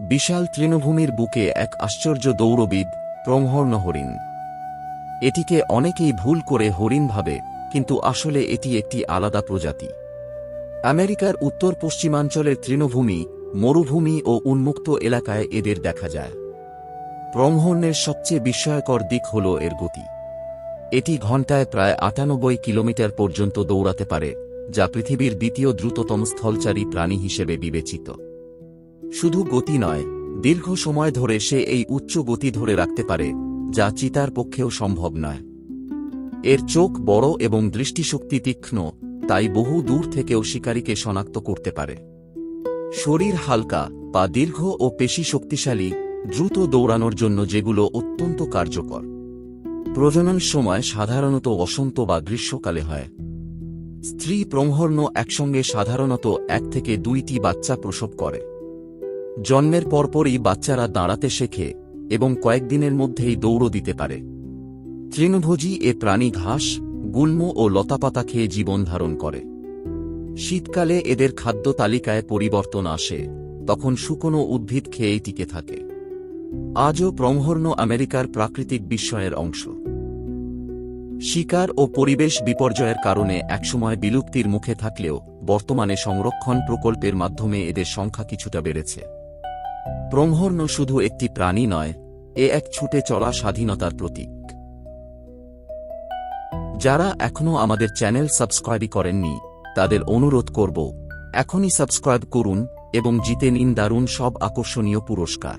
বিশাল তৃণভূমির বুকে এক আশ্চর্য দৌড়বিদ প্রমহর্ণ হরিণ এটিকে অনেকেই ভুল করে হরিণ ভাবে, কিন্তু আসলে এটি একটি আলাদা প্রজাতি। আমেরিকার উত্তর পশ্চিমাঞ্চলের তৃণভূমি, মরুভূমি ও উন্মুক্ত এলাকায় এদের দেখা যায়। ব্রহ্মণ্যের সবচেয়ে বিস্ময়কর দিক হল এর গতি। এটি ঘণ্টায় প্রায় আটানব্বই কিলোমিটার পর্যন্ত দৌড়াতে পারে, যা পৃথিবীর দ্বিতীয় দ্রুততম স্থলচারী প্রাণী হিসেবে বিবেচিত। শুধু গতি নয়, দীর্ঘ সময় ধরে সে এই উচ্চ গতি ধরে রাখতে পারে, যা চিতার পক্ষেও সম্ভব নয়। এর চোখ বড় এবং দৃষ্টিশক্তি তীক্ষ্ণ, তাই বহু দূর থেকেও শিকারীকে শনাক্ত করতে পারে। শরীর হালকা বা দীর্ঘ ও পেশি শক্তিশালী, দ্রুত দৌড়ানোর জন্য যেগুলো অত্যন্ত কার্যকর। প্রজনন সময় সাধারণত বসন্ত বা গ্রীষ্মকালে হয়। স্ত্রী প্রমহর্ণ একসঙ্গে সাধারণত এক থেকে দুইটি বাচ্চা প্রসব করে। জন্মের পরপরই বাচ্চারা দাঁড়াতে শেখে এবং কয়েকদিনের মধ্যেই দৌড় দিতে পারে। তৃণভোজী এ প্রাণী ঘাস, গুল্ম ও লতাপাতা খেয়ে জীবন ধারণ করে। শীতকালে এদের খাদ্য তালিকায় পরিবর্তন আসে, তখন শুকনো উদ্ভিদ খেয়েই টিকে থাকে। আজও প্রমহর্ণ আমেরিকার প্রাকৃতিক বিস্ময়ের অংশ। শিকার ও পরিবেশ বিপর্যয়ের কারণে একসময় বিলুপ্তির মুখে থাকলেও বর্তমানে সংরক্ষণ প্রকল্পের মাধ্যমে এদের সংখ্যা কিছুটা বেড়েছে। ব্রহ্মর্ণ শুধু একটি প্রাণী নয়, এ এক ছুটে চলা স্বাধীনতার প্রতীক। যারা এখনও আমাদের চ্যানেল সাবস্ক্রাইবই করেননি, তাদের অনুরোধ করব, এখনই সাবস্ক্রাইব করুন এবং জিতে নিন দারুণ সব আকর্ষণীয় পুরস্কার।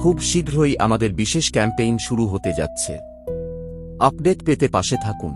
খুব শীঘ্রই আমাদের বিশেষ ক্যাম্পেইন শুরু হতে যাচ্ছে। আপডেট পেতে পাশে থাকুন।